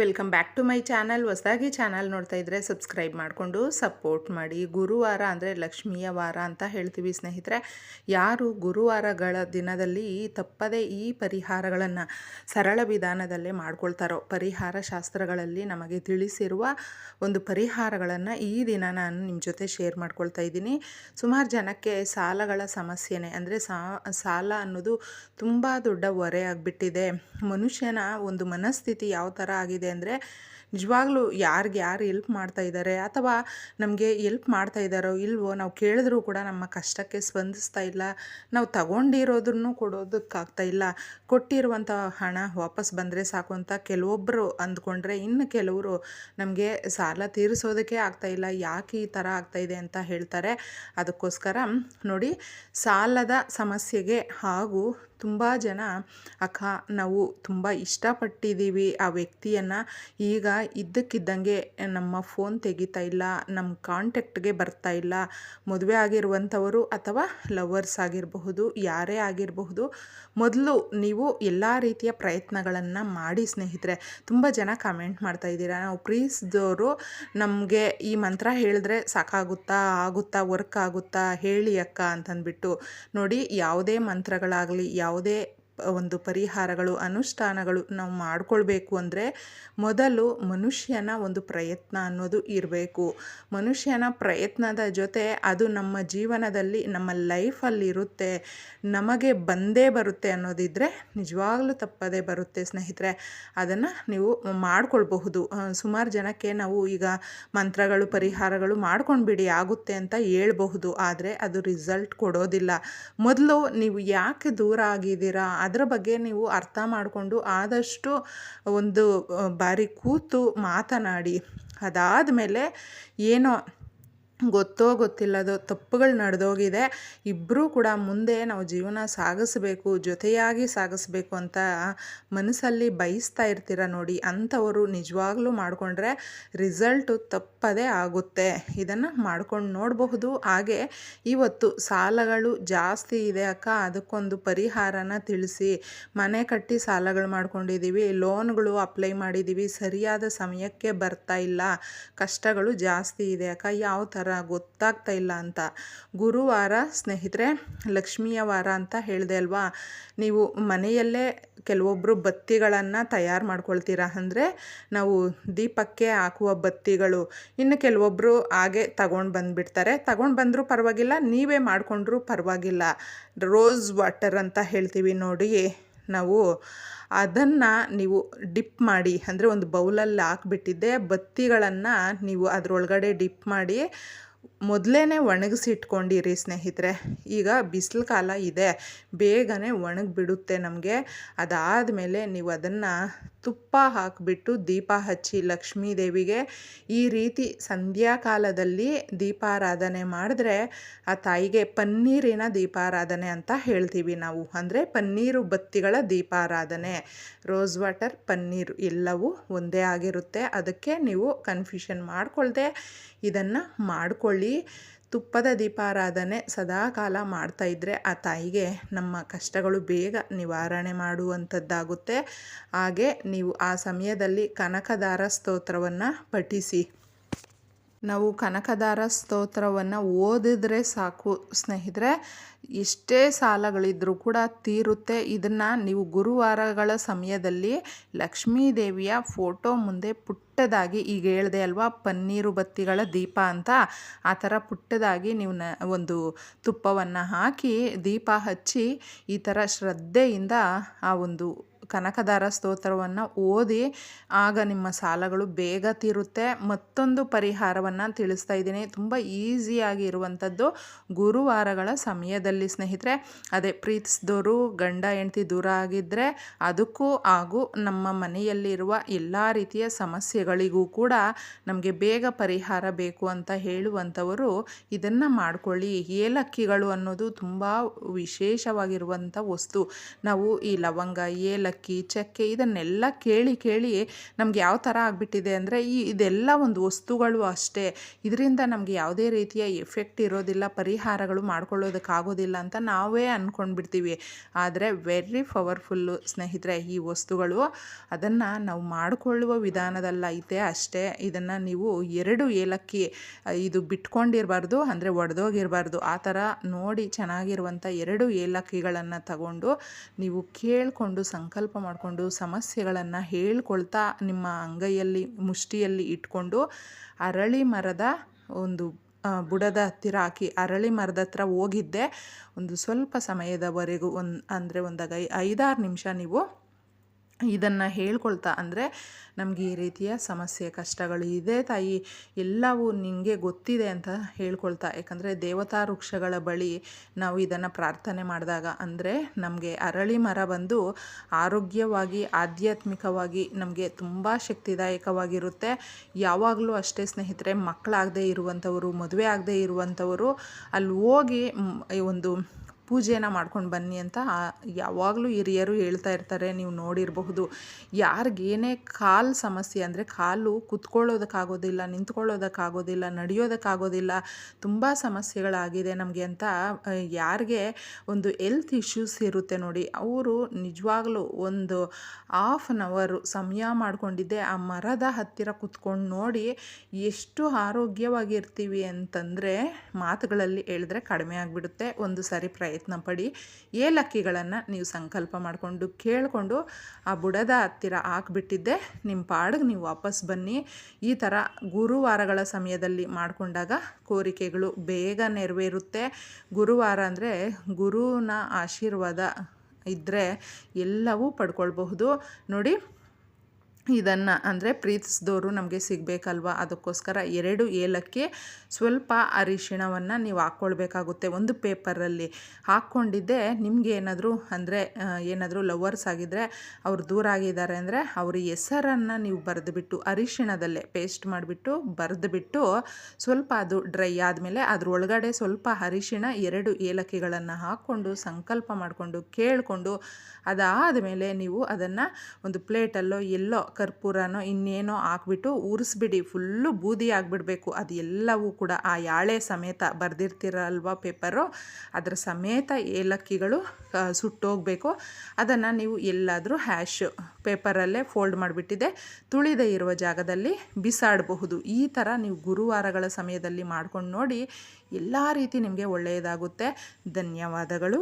Welcome back to my channel. ಹೊಸದಾಗಿ channel ನೋಡ್ತಾ ಇದ್ದರೆ ಸಬ್ಸ್ಕ್ರೈಬ್ ಮಾಡಿಕೊಂಡು ಸಪೋರ್ಟ್ ಮಾಡಿ. ಗುರುವಾರ ಅಂದರೆ ಲಕ್ಷ್ಮಿಯ ವಾರ ಅಂತ ಹೇಳ್ತೀವಿ ಸ್ನೇಹಿತರೆ. ಯಾರು ಗುರುವಾರಗಳ ದಿನದಲ್ಲಿ ತಪ್ಪದೇ ಈ ಪರಿಹಾರಗಳನ್ನು ಸರಳ ವಿಧಾನದಲ್ಲೇ ಮಾಡ್ಕೊಳ್ತಾರೋ, ಪರಿಹಾರ ಶಾಸ್ತ್ರಗಳಲ್ಲಿ ನಮಗೆ ತಿಳಿಸಿರುವ ಒಂದು ಪರಿಹಾರಗಳನ್ನು ಈ ದಿನ ನಾನು ನಿಮ್ಮ ಜೊತೆ ಶೇರ್ ಮಾಡ್ಕೊಳ್ತಾ ಇದ್ದೀನಿ. ಸುಮಾರು ಜನಕ್ಕೆ ಸಾಲಗಳ ಸಮಸ್ಯೆನೇ ಅಂದರೆ ಸಾಲ ಅನ್ನೋದು ತುಂಬ ದೊಡ್ಡ ಹೊರೆ ಆಗಿಬಿಟ್ಟಿದೆ. ಮನುಷ್ಯನ ಒಂದು ಮನಸ್ಥಿತಿ ಯಾವ ಥರ ಆಗಿದೆ ಅಂದರೆ ನಿಜವಾಗ್ಲೂ ಯಾರಿಗೆ ಯಾರು ಎಲ್ಪ್ ಮಾಡ್ತಾ ಇದ್ದಾರೆ ಅಥವಾ ನಮಗೆ ಎಲ್ಪ್ ಮಾಡ್ತಾ ಇದ್ದಾರೋ ಇಲ್ವೋ ನಾವು ಕೇಳಿದ್ರೂ ಕೂಡ ನಮ್ಮ ಕಷ್ಟಕ್ಕೆ ಸ್ಪಂದಿಸ್ತಾ ಇಲ್ಲ. ನಾವು ತಗೊಂಡಿರೋದನ್ನು ಕೊಡೋದಕ್ಕಾಗ್ತಾ ಇಲ್ಲ. ಕೊಟ್ಟಿರುವಂಥ ಹಣ ವಾಪಸ್ ಬಂದರೆ ಸಾಕು ಅಂತ ಕೆಲವೊಬ್ಬರು ಅಂದ್ಕೊಂಡ್ರೆ ಇನ್ನು ಕೆಲವರು ನಮಗೆ ಸಾಲ ತೀರಿಸೋದಕ್ಕೆ ಆಗ್ತಾ ಇಲ್ಲ. ಯಾಕೆ ಈ ಥರ ಆಗ್ತಾ ಇದೆ ಅಂತ ಹೇಳ್ತಾರೆ. ಅದಕ್ಕೋಸ್ಕರ ನೋಡಿ ಸಾಲದ ಸಮಸ್ಯೆಗೆ ಹಾಗೂ ತುಂಬ ಜನ ಅಕ್ಕ ನಾವು ತುಂಬ ಇಷ್ಟಪಟ್ಟಿದ್ದೀವಿ ಆ ವ್ಯಕ್ತಿಯನ್ನು. ಈಗ ಇದ್ದಕ್ಕಿದ್ದಂಗೆ ನಮ್ಮ ಫೋನ್ ತೆಗಿತಾ ಇಲ್ಲ ನಮ್ಮ ಕಾಂಟ್ಯಾಕ್ಟ್ಗೆ ಬರ್ತಾ ಇಲ್ಲ. ಮದುವೆ ಆಗಿರುವಂಥವರು ಅಥವಾ ಲವರ್ಸ್ ಆಗಿರಬಹುದು, ಯಾರೇ ಆಗಿರಬಹುದು, ಮೊದಲು ನೀವು ಎಲ್ಲ ರೀತಿಯ ಪ್ರಯತ್ನಗಳನ್ನು ಮಾಡಿ ಸ್ನೇಹಿತರೆ. ತುಂಬ ಜನ ಕಮೆಂಟ್ ಮಾಡ್ತಾ ಇದ್ದೀರಾ. ನಾವು ಪ್ರೀಸ್ದವರು ನಮಗೆ ಈ ಮಂತ್ರ ಹೇಳಿದ್ರೆ ಸಾಕಾಗುತ್ತಾ, ಆಗುತ್ತಾ, ವರ್ಕ್ ಆಗುತ್ತಾ, ಹೇಳಿ ಅಕ್ಕ ಅಂತಂದ್ಬಿಟ್ಟು ನೋಡಿ, ಯಾವುದೇ ಮಂತ್ರಗಳಾಗಲಿ, ಯಾವುದೇ ಒಂದು ಪರಿಹಾರಗಳು, ಅನುಷ್ಠಾನಗಳು ನಾವು ಮಾಡಿಕೊಳ್ಬೇಕು ಅಂದರೆ ಮೊದಲು ಮನುಷ್ಯನ ಒಂದು ಪ್ರಯತ್ನ ಅನ್ನೋದು ಇರಬೇಕು. ಮನುಷ್ಯನ ಪ್ರಯತ್ನದ ಜೊತೆ ಅದು ನಮ್ಮ ಜೀವನದಲ್ಲಿ, ನಮ್ಮ ಲೈಫಲ್ಲಿ ಇರುತ್ತೆ ನಮಗೆ ಬಂದೇ ಬರುತ್ತೆ ಅನ್ನೋದಿದ್ದರೆ ನಿಜವಾಗ್ಲೂ ತಪ್ಪದೇ ಬರುತ್ತೆ ಸ್ನೇಹಿತರೆ. ಅದನ್ನು ನೀವು ಮಾಡಿಕೊಳ್ಬಹುದು. ಸುಮಾರು ಜನಕ್ಕೆ ನಾವು ಈಗ ಮಂತ್ರಗಳು, ಪರಿಹಾರಗಳು ಮಾಡ್ಕೊಂಡ್ಬಿಡಿ, ಆಗುತ್ತೆ ಅಂತ ಹೇಳ್ಬಹುದು. ಆದರೆ ಅದು ರಿಸಲ್ಟ್ ಕೊಡೋದಿಲ್ಲ. ಮೊದಲು ನೀವು ಯಾಕೆ ದೂರ ಆಗಿದ್ದೀರಾ ಅದರ ಬಗ್ಗೆ ನೀವು ಅರ್ಥ ಮಾಡಿಕೊಂಡು ಆದಷ್ಟು ಒಂದು ಬಾರಿ ಕೂತು ಮಾತನಾಡಿ. ಅದಾದ ಮೇಲೆ ಏನೋ ಗೊತ್ತೋ ಗೊತ್ತಿಲ್ಲದೋ ತಪ್ಪುಗಳು ನಡೆದೋಗಿದೆ. ಇಬ್ಬರೂ ಕೂಡ ಮುಂದೆ ನಾವು ಜೀವನ ಸಾಗಿಸ್ಬೇಕು, ಜೊತೆಯಾಗಿ ಸಾಗಿಸ್ಬೇಕು ಅಂತ ಮನಸ್ಸಲ್ಲಿ ಬಯಸ್ತಾ ಇರ್ತೀರ ನೋಡಿ. ಅಂಥವರು ನಿಜವಾಗ್ಲೂ ಮಾಡಿಕೊಂಡ್ರೆ ರಿಸಲ್ಟು ತಪ್ಪದೇ ಆಗುತ್ತೆ. ಇದನ್ನು ಮಾಡ್ಕೊಂಡು ನೋಡಬಹುದು. ಹಾಗೆ ಇವತ್ತು ಸಾಲಗಳು ಜಾಸ್ತಿ ಇದೆ ಅಕ್ಕ. ಅದಕ್ಕೊಂದು ಪರಿಹಾರನ ತಿಳಿಸಿ. ಮನೆ ಕಟ್ಟಿ ಸಾಲಗಳು ಮಾಡ್ಕೊಂಡಿದ್ದೀವಿ ಲೋನ್ಗಳು ಅಪ್ಲೈ ಮಾಡಿದ್ದೀವಿ ಸರಿಯಾದ ಸಮಯಕ್ಕೆ ಬರ್ತಾ ಇಲ್ಲ. ಕಷ್ಟಗಳು ಜಾಸ್ತಿ ಇದೆ ಅಕ್ಕ. ಯಾವ ಗೊತ್ತಾಗ್ತಾ ಇಲ್ಲ ಅಂತ. ಗುರುವಾರ ಸ್ನೇಹಿತರೆ, ಲಕ್ಷ್ಮಿಯ ವಾರ ಅಂತ ಹೇಳಿದೆ ಅಲ್ವಾ? ನೀವು ಮನೆಯಲ್ಲೇ ಕೆಲವೊಬ್ಬರು ಬತ್ತಿಗಳನ್ನು ತಯಾರು ಮಾಡ್ಕೊಳ್ತೀರಾ? ಅಂದರೆ ನಾವು ದೀಪಕ್ಕೆ ಹಾಕುವ ಬತ್ತಿಗಳು. ಇನ್ನು ಕೆಲವೊಬ್ಬರು ಹಾಗೆ ತಗೊಂಡು ಬಂದುಬಿಡ್ತಾರೆ. ತಗೊಂಡು ಬಂದರೂ ಪರವಾಗಿಲ್ಲ, ನೀವೇ ಮಾಡಿಕೊಂಡ್ರೂ ಪರವಾಗಿಲ್ಲ. ರೋಸ್ ವಾಟರ್ ಅಂತ ಹೇಳ್ತೀವಿ ನೋಡಿ. ನಾವು ಅದನ್ನು ನೀವು ಡಿಪ್ ಮಾಡಿ ಅಂದರೆ ಒಂದು ಬೌಲಲ್ಲಿ ಹಾಕ್ಬಿಟ್ಟಿದ್ದೆ ಬತ್ತಿಗಳನ್ನು ನೀವು ಅದರೊಳಗಡೆ ಡಿಪ್ ಮಾಡಿ ಮೊದಲೇ ಒಣಗಿಸಿಟ್ಕೊಂಡಿರಿ ಸ್ನೇಹಿತರೆ. ಈಗ ಬಿಸಿಲು ಕಾಲ ಇದೆ. ಬೇಗನೆ ಒಣಗಿಬಿಡುತ್ತೆ ನಮಗೆ. ಅದಾದ ಮೇಲೆ ನೀವು ಅದನ್ನು ತುಪ್ಪ ಹಾಕಿಬಿಟ್ಟು ದೀಪ ಹಚ್ಚಿ ಲಕ್ಷ್ಮೀ ದೇವಿಗೆ. ಈ ರೀತಿ ಸಂಧ್ಯಾಕಾಲದಲ್ಲಿ ದೀಪಾರಾಧನೆ ಮಾಡಿದ್ರೆ ಆ ತಾಯಿಗೆ ಪನ್ನೀರಿನ ದೀಪಾರಾಧನೆ ಅಂತ ಹೇಳ್ತೀವಿ ನಾವು. ಅಂದರೆ ಪನ್ನೀರು ಬತ್ತಿಗಳ ದೀಪಾರಾಧನೆ. ರೋಸ್ ವಾಟರ್, ಪನ್ನೀರು ಎಲ್ಲವೂ ಒಂದೇ ಆಗಿರುತ್ತೆ. ಅದಕ್ಕೆ ನೀವು ಕನ್ಫ್ಯೂಷನ್ ಮಾಡಿಕೊಳ್ದೆ ಇದನ್ನು ಮಾಡಿಕೊಳ್ಳಿ. ತುಪ್ಪದ ದೀಪಾರಾಧನೆ ಸದಾಕಾಲ ಮಾಡ್ತಾ ಇದ್ದರೆ ಆ ತಾಯಿಗೆ ನಮ್ಮ ಕಷ್ಟಗಳು ಬೇಗ ನಿವಾರಣೆ ಮಾಡುವಂಥದ್ದಾಗುತ್ತೆ. ಹಾಗೆ ನೀವು ಆ ಸಮಯದಲ್ಲಿ ಕನಕದಾರ ಸ್ತೋತ್ರವನ್ನು ಪಠಿಸಿ. ನಾವು ಕನಕದಾರ ಸ್ತೋತ್ರವನ್ನು ಓದಿದ್ರೆ ಸಾಕು ಸ್ನೇಹಿತರೆ. ಎಷ್ಟೇ ಸಾಲಗಳಿದ್ರೂ ಕೂಡ ತೀರುತ್ತೆ. ಇದನ್ನು ನೀವು ಗುರುವಾರಗಳ ಸಮಯದಲ್ಲಿ ಲಕ್ಷ್ಮೀ ದೇವಿಯ ಫೋಟೋ ಮುಂದೆ ಪುಟ್ಟದಾಗಿ, ಈಗ ಹೇಳಿದೆ ಅಲ್ವಾ, ಪನ್ನೀರು ಬತ್ತಿಗಳ ದೀಪ ಅಂತ, ಆ ಥರ ಪುಟ್ಟದಾಗಿ ನೀವು ನ, ಒಂದು ತುಪ್ಪವನ್ನು ಹಾಕಿ ದೀಪ ಹಚ್ಚಿ ಈ ಥರ ಶ್ರದ್ಧೆಯಿಂದ ಆ ಒಂದು ಕನಕದಾರ ಸ್ತೋತ್ರವನ್ನು ಓದಿ ಆಗ ನಿಮ್ಮ ಸಾಲಗಳು ಬೇಗ ತೀರುತ್ತೆ. ಮತ್ತೊಂದು ಪರಿಹಾರವನ್ನು ತಿಳಿಸ್ತಾ ಇದ್ದೀನಿ. ತುಂಬ ಈಸಿಯಾಗಿ ಇರುವಂಥದ್ದು ಗುರುವಾರಗಳ ಸಮಯದಲ್ಲಿ ಸ್ನೇಹಿತರೆ. ಅದೇ ಪ್ರೀತಿಸಿದವರು ಗಂಡ, ಹೆಂಡತಿ ದೂರ ಆಗಿದ್ದರೆ ಅದಕ್ಕೂ ಹಾಗೂ ನಮ್ಮ ಮನೆಯಲ್ಲಿರುವ ಎಲ್ಲ ರೀತಿಯ ಸಮಸ್ಯೆಗಳಿಗೂ ಕೂಡ ನಮಗೆ ಬೇಗ ಪರಿಹಾರ ಬೇಕು ಅಂತ ಹೇಳುವಂಥವರು ಇದನ್ನು ಮಾಡಿಕೊಳ್ಳಿ. ಏಲಕ್ಕಿಗಳು ಅನ್ನೋದು ತುಂಬ ವಿಶೇಷವಾಗಿರುವಂಥ ವಸ್ತು. ನಾವು ಈ ಲವಂಗ, ಏಲಕ್ಕಿ ಏಲಕ್ಕಿ ಚಕ್ಕೆ ಇದನ್ನೆಲ್ಲ ಕೇಳಿ ಕೇಳಿ ನಮ್ಗೆ ಯಾವ ಥರ ಆಗಿಬಿಟ್ಟಿದೆ ಅಂದರೆ ಈ ಇದೆಲ್ಲ ಒಂದು ವಸ್ತುಗಳು ಅಷ್ಟೇ. ಇದರಿಂದ ನಮಗೆ ಯಾವುದೇ ರೀತಿಯ ಎಫೆಕ್ಟ್ ಇರೋದಿಲ್ಲ, ಪರಿಹಾರಗಳು ಮಾಡ್ಕೊಳ್ಳೋದಕ್ಕಾಗೋದಿಲ್ಲ ಅಂತ ನಾವೇ ಅಂದ್ಕೊಂಡ್ಬಿಡ್ತೀವಿ ಆದರೆ ವೆರಿ ಪವರ್ಫುಲ್ಲು ಸ್ನೇಹಿತರೆ, ಈ ವಸ್ತುಗಳು ಅದನ್ನು ನಾವು ಮಾಡಿಕೊಳ್ಳುವ ವಿಧಾನದಲ್ಲೈತೆ ಅಷ್ಟೇ. ಇದನ್ನು ನೀವು ಎರಡು ಏಲಕ್ಕಿ, ಇದು ಬಿಟ್ಕೊಂಡಿರಬಾರ್ದು, ಅಂದರೆ ಒಡೆದೋಗಿರಬಾರ್ದು. ಆ ಥರ ನೋಡಿ ಚೆನ್ನಾಗಿರುವಂಥ ಎರಡು ಏಲಕ್ಕಿಗಳನ್ನು ತಗೊಂಡು ನೀವು ಕೇಳಿಕೊಂಡು ಸಂಕಲ್ಪ ಮಾಡಿಕೊಂಡು ಸಮಸ್ಯೆಗಳನ್ನು ಹೇಳ್ಕೊಳ್ತಾ ನಿಮ್ಮ ಅಂಗೈಯಲ್ಲಿ, ಮುಷ್ಟಿಯಲ್ಲಿ ಇಟ್ಕೊಂಡು ಅರಳಿ ಮರದ ಒಂದು ಬುಡದ ಹತ್ತಿರ ಹಾಕಿ ಅರಳಿ ಮರದ ಹತ್ರ ಹೋಗಿದ್ದೆ. ಒಂದು ಸ್ವಲ್ಪ ಸಮಯದವರೆಗೂ ಒಂದು, ಅಂದರೆ ಒಂದು ಐದಾರು ನಿಮಿಷ ನೀವು ಇದನ್ನು ಹೇಳ್ಕೊಳ್ತಾ ಅಂದರೆ ನಮಗೆ ಈ ರೀತಿಯ ಸಮಸ್ಯೆ, ಕಷ್ಟಗಳು ಇದೆ ತಾಯಿ. ಎಲ್ಲವೂ ನಿಮಗೆ ಗೊತ್ತಿದೆ ಅಂತ ಹೇಳ್ಕೊಳ್ತಾ. ಯಾಕಂದರೆ ದೇವತಾ ವೃಕ್ಷಗಳ ಬಳಿ ನಾವು ಇದನ್ನು ಪ್ರಾರ್ಥನೆ ಮಾಡಿದಾಗ ಅಂದರೆ ನಮಗೆ ಅರಳಿ ಮರ ಬಂದು ಆರೋಗ್ಯವಾಗಿ, ಆಧ್ಯಾತ್ಮಿಕವಾಗಿ ನಮಗೆ ತುಂಬ ಶಕ್ತಿದಾಯಕವಾಗಿರುತ್ತೆ. ಯಾವಾಗಲೂ ಅಷ್ಟೇ ಸ್ನೇಹಿತರೆ ಮಕ್ಕಳಾಗದೇ ಇರುವಂಥವರು, ಮದುವೆ ಆಗದೇ ಇರುವಂಥವರು, ಅಲ್ಲಿ ಹೋಗಿ ಒಂದು ಪೂಜೆನ ಮಾಡ್ಕೊಂಡು ಬನ್ನಿ ಅಂತ ಯಾವಾಗಲೂ ಹಿರಿಯರು ಹೇಳ್ತಾ ಇರ್ತಾರೆ, ನೀವು ನೋಡಿರಬಹುದು. ಯಾರಿಗೇನೇ ಕಾಲು ಸಮಸ್ಯೆ ಅಂದರೆ ಕಾಲು ಕುತ್ಕೊಳ್ಳೋದಕ್ಕಾಗೋದಿಲ್ಲ, ನಿಂತ್ಕೊಳ್ಳೋದಕ್ಕಾಗೋದಿಲ್ಲ, ನಡೆಯೋದಕ್ಕಾಗೋದಿಲ್ಲ, ತುಂಬ ಸಮಸ್ಯೆಗಳಾಗಿದೆ ನಮಗೆ ಅಂತ ಯಾರಿಗೆ ಒಂದು ಎಲ್ತ್ ಇಶ್ಯೂಸ್ ಇರುತ್ತೆ ನೋಡಿ, ಅವರು ನಿಜವಾಗ್ಲೂ ಒಂದು ಹಾಫ್ ಆನ್ ಅವರು ಸಮಯ ಮಾಡಿಕೊಂಡಿದ್ದೆ, ಆ ಮರದ ಹತ್ತಿರ ಕುತ್ಕೊಂಡು ನೋಡಿ ಎಷ್ಟು ಆರೋಗ್ಯವಾಗಿರ್ತೀವಿ ಅಂತಂದರೆ ಮಾತುಗಳಲ್ಲಿ ಹೇಳಿದ್ರೆ ಕಡಿಮೆ ಆಗಿಬಿಡುತ್ತೆ. ಒಂದು ಸರಿ ಪ್ರಯತ್ನ ಪಡಿ ಏಲಕ್ಕಿಗಳನ್ನು ನೀವು ಸಂಕಲ್ಪ ಮಾಡಿಕೊಂಡು ಕೇಳಿಕೊಂಡು ಆ ಬುಡದ ಹತ್ತಿರ ಹಾಕ್ಬಿಟ್ಟಿದ್ದೆ. ನಿಮ್ಮ ಪಾಡಿಗೆ ನೀವು ವಾಪಸ್ ಬನ್ನಿ. ಈ ಥರ ಗುರುವಾರಗಳ ಸಮಯದಲ್ಲಿ ಮಾಡಿಕೊಂಡಾಗ ಕೋರಿಕೆಗಳು ಬೇಗ ನೆರವೇರುತ್ತೆ. ಗುರುವಾರ ಅಂದರೆ ಗುರುನ ಆಶೀರ್ವಾದ ಇದ್ದರೆ ಎಲ್ಲವೂ ಪಡ್ಕೊಳ್ಬಹುದು. ನೋಡಿ ಇದನ್ನು ಅಂದರೆ ಪ್ರೀತಿಸಿದವರು ನಮಗೆ ಸಿಗಬೇಕಲ್ವ? ಅದಕ್ಕೋಸ್ಕರ ಎರಡು ಏಲಕ್ಕಿ ಸ್ವಲ್ಪ ಅರಿಶಿಣವನ್ನು ನೀವು ಹಾಕ್ಕೊಳ್ಬೇಕಾಗುತ್ತೆ ಒಂದು ಪೇಪರಲ್ಲಿ. ಹಾಕ್ಕೊಂಡಿದ್ದೆ, ನಿಮಗೆ ಏನಾದರೂ ಅಂದರೆ ಏನಾದರೂ ಲವರ್ಸ್ ಆಗಿದ್ದರೆ ಅವರು ದೂರ ಆಗಿದ್ದಾರೆ ಅಂದರೆ ಅವ್ರ ಹೆಸರನ್ನು ನೀವು ಬರೆದುಬಿಟ್ಟು ಅರಿಶಿಣದಲ್ಲೇ ಪೇಸ್ಟ್ ಮಾಡಿಬಿಟ್ಟು ಬರೆದುಬಿಟ್ಟು ಸ್ವಲ್ಪ ಅದು ಡ್ರೈ ಆದಮೇಲೆ ಅದರೊಳಗಡೆ ಸ್ವಲ್ಪ ಅರಿಶಿಣ ಎರಡು ಏಲಕ್ಕಿಗಳನ್ನು ಹಾಕ್ಕೊಂಡು ಸಂಕಲ್ಪ ಮಾಡಿಕೊಂಡು ಕೇಳಿಕೊಂಡು ಅದಾದ ಮೇಲೆ ನೀವು ಅದನ್ನು ಒಂದು ಪ್ಲೇಟಲ್ಲೋ ಎಲ್ಲೋ ಕರ್ಪೂರನೋ ಇನ್ನೇನೋ ಹಾಕ್ಬಿಟ್ಟು ಉರಿಸ್ಬಿಡಿ, ಫುಲ್ಲು ಬೂದಿ ಆಗಿಬಿಡಬೇಕು. ಅದು ಕೂಡ ಆ ಯಾಳೆ ಸಮೇತ ಬರೆದಿರ್ತೀರಲ್ವ ಪೇಪರು, ಅದರ ಸಮೇತ ಏಲಕ್ಕಿಗಳು ಸುಟ್ಟೋಗಬೇಕು. ಅದನ್ನು ನೀವು ಎಲ್ಲಾದರೂ ಹ್ಯಾಶ್ ಪೇಪರಲ್ಲೇ ಫೋಲ್ಡ್ ಮಾಡಿಬಿಟ್ಟಿದೆ. ತುಳಿದೇ ಇರುವ ಜಾಗದಲ್ಲಿ ಬಿಸಾಡಬಹುದು. ಈ ಥರ ನೀವು ಗುರುವಾರಗಳ ಸಮಯದಲ್ಲಿ ಮಾಡ್ಕೊಂಡು ನೋಡಿ, ಎಲ್ಲ ರೀತಿ ನಿಮಗೆ ಒಳ್ಳೆಯದಾಗುತ್ತೆ. ಧನ್ಯವಾದಗಳು.